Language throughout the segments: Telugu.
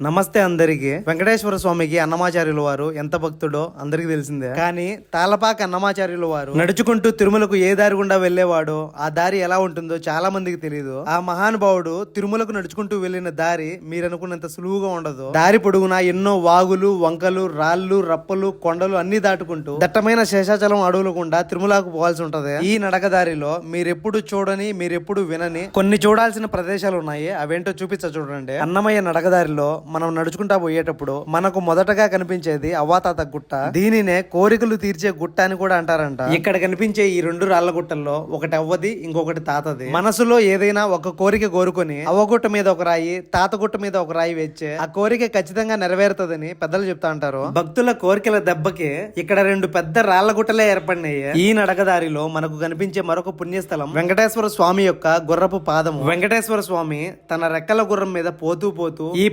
నమస్తే అందరికి. వెంకటేశ్వర స్వామికి అన్నమాచార్యుల వారు ఎంత భక్తుడో అందరికి తెలిసిందే. కానీ తాళపాక అన్నమాచార్యుల వారు నడుచుకుంటూ తిరుమలకు ఏ దారి గుండా వెళ్ళేవాడో ఆ దారి ఎలా ఉంటుందో చాలా మందికి తెలియదు ఆ మహానుభావుడు తిరుమలకు నడుచుకుంటూ వెళ్ళిన దారి మీరు అనుకున్నంత సులువుగా ఉండదు. దారి పొడుగునా ఎన్నో వాగులు వంకలు రాళ్ళు రప్పలు కొండలు అన్ని దాటుకుంటూ దట్టమైన శేషాచలం అడవులు గుండా తిరుమలకు పోవాల్సి ఉంటది. ఈ నడక దారిలో మీరెప్పుడు చూడని మీరెప్పుడు వినని కొన్ని చూడాల్సిన ప్రదేశాలు ఉన్నాయి. అవేంటో చూపించ చూడండి. అన్నమయ్య నడకదారిలో మనం నడుచుకుంటా పోయేటప్పుడు మనకు మొదటగా కనిపించేది అవ్వాతాత గుట్ట. దీనినే కోరికలు తీర్చే గుట్ట అని కూడా అంటారంట. ఇక్కడ కనిపించే ఈ రెండు రాళ్ళ గుట్టల్లో ఒకటి అవ్వది ఇంకొకటి తాతది. మనసులో ఏదైనా ఒక కోరిక కోరుకొని అవ్వగుట్ట మీద ఒక రాయి తాత గుట్ట మీద ఒక రాయి వేచ్చే ఆ కోరిక ఖచ్చితంగా నెరవేరుతుందని పెద్దలు చెప్తా అంటారు భక్తుల కోరికల దెబ్బకి ఇక్కడ రెండు పెద్ద రాళ్ళ గుట్టలే ఏర్పడినాయి. ఈ నడకదారిలో మనకు కనిపించే మరొక పుణ్యస్థలం వెంకటేశ్వర స్వామి యొక్క గుర్రపు పాదము. వెంకటేశ్వర స్వామి తన రెక్కల గుర్రం మీద పోతూ పోతూ ఈ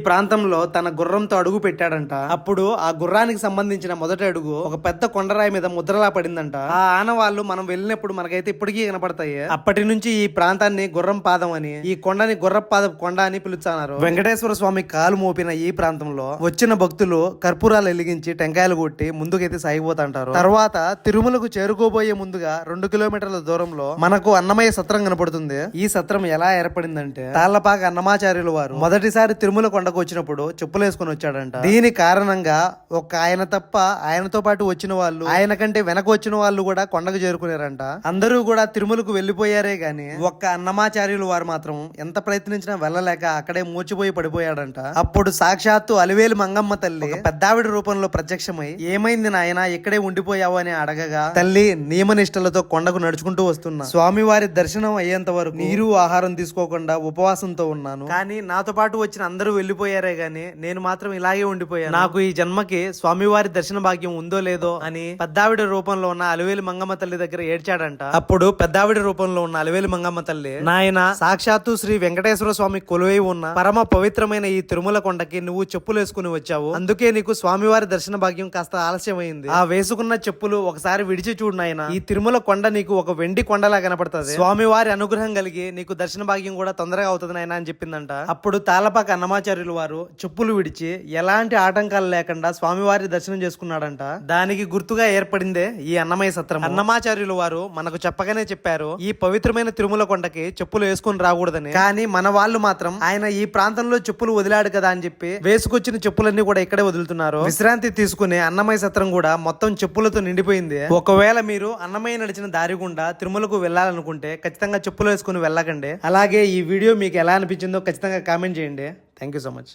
ప్రాంతంలో తన గుర్రంతో అడుగు పెట్టాడంట. అప్పుడు ఆ గుర్రానికి సంబంధించిన మొదటి అడుగు ఒక పెద్ద కొండరాయి మీద ముద్రలా పడిందంట. ఆ ఆనవాళ్ళు మనం వెళ్ళినప్పుడు మనకైతే ఇప్పటికీ కనపడతాయి. అప్పటి నుంచి ఈ ప్రాంతాన్ని గుర్రం పాదం అని ఈ కొండని గుర్రపాద కొండ అని పిలుచున్నారు. వెంకటేశ్వర స్వామి కాలు మోపిన ఈ ప్రాంతంలో వచ్చిన భక్తులు కర్పూరాలు వెలిగించి టెంకాయలు కొట్టి ముందుకైతే సాగిపోతుంటారు. తర్వాత తిరుమలకు చేరుకోబోయే ముందుగా రెండు కిలోమీటర్ల దూరంలో మనకు అన్నమయ్య సత్రం కనపడుతుంది. ఈ సత్రం ఎలా ఏర్పడిందంటే తాళ్ళపాక అన్నమాచార్యుల వారు మొదటిసారి తిరుమల కొండకు వచ్చినప్పుడు చెప్పులు వేసుకొని వచ్చాడంట. దీని కారణంగా ఒక ఆయన తప్ప ఆయనతో పాటు వచ్చిన వాళ్ళు ఆయన కంటే వెనక వచ్చిన వాళ్ళు కూడా కొండకు చేరుకున్నారంట అందరూ కూడా తిరుమలకు వెళ్ళిపోయారే గాని ఒక్క అన్నమాచార్యులు వారు మాత్రం ఎంత ప్రయత్నించినా వెళ్ళలేక అక్కడే మూచిపోయి పడిపోయాడంట. అప్పుడు సాక్షాత్తు అలివేలు మంగమ్మ తల్లి పెద్దావిడ రూపంలో ప్రత్యక్షమై ఏమైంది నాయన ఇక్కడే ఉండిపోయావు అని అడగగా తల్లి నియమనిష్టలతో కొండకు నడుచుకుంటూ వస్తున్నా. స్వామివారి దర్శనం అయ్యేంత వరకు నీరు ఆహారం తీసుకోకుండా ఉపవాసంతో ఉన్నాను. కానీ నాతో పాటు వచ్చిన అందరూ వెళ్ళిపోయారే గాని నేను మాత్రం ఇలాగే ఉండిపోయాను. నాకు ఈ జన్మకి స్వామివారి దర్శన భాగ్యం ఉందో లేదో అని పెద్దావిడ రూపంలో ఉన్న అలివేలి మంగమ్మ తల్లి దగ్గర ఏడ్చాడంట. అప్పుడు పెద్దావిడ రూపంలో ఉన్న అలివేలి మంగమ్మ తల్లి నాయన సాక్షాత్తు శ్రీ వెంకటేశ్వర స్వామి కొలువై ఉన్న పరమ పవిత్రమైన ఈ తిరుమల కొండకి నువ్వు చెప్పులు వేసుకుని వచ్చావు. అందుకే నీకు స్వామివారి దర్శన భాగ్యం కాస్త ఆలస్యమైంది. ఆ వేసుకున్న చెప్పులు ఒకసారి విడిచి చూడు నాయన. ఈ తిరుమల కొండ నీకు ఒక వెండి కొండలా కనపడుతుంది. స్వామివారి అనుగ్రహం కలిగి నీకు దర్శన భాగ్యం కూడా తొందరగా అవుతుంది నాయన అని చెప్పిందంట. అప్పుడు తాళపాక అన్నమాచార్యులు వారు చెప్పులు విడిచి ఎలాంటి ఆటంకాలు లేకుండా స్వామివారి దర్శనం చేసుకున్నాడంట. దానికి గుర్తుగా ఏర్పడిందే ఈ అన్నమయ్య సత్రం అన్నమాచార్యులు వారు మనకు చెప్పగానే చెప్పారు ఈ పవిత్రమైన తిరుమల కొండకి చెప్పులు వేసుకుని రాకూడదని. కానీ మన వాళ్ళు మాత్రం ఆయన ఈ ప్రాంతంలో చెప్పులు వదిలాడు కదా అని చెప్పి వేసుకొచ్చిన చెప్పులన్నీ కూడా ఇక్కడే వదులుతున్నారు. విశ్రాంతి తీసుకునే అన్నమయ్య సత్రం కూడా మొత్తం చెప్పులతో నిండిపోయింది. ఒకవేళ మీరు అన్నమయ్య నడిచిన దారి గుండా తిరుమలకు వెళ్ళాలనుకుంటే ఖచ్చితంగా చెప్పులు వేసుకుని వెళ్ళకండి. అలాగే ఈ వీడియో మీకు ఎలా అనిపించిందో ఖచ్చితంగా కామెంట్ చేయండి. Thank you so much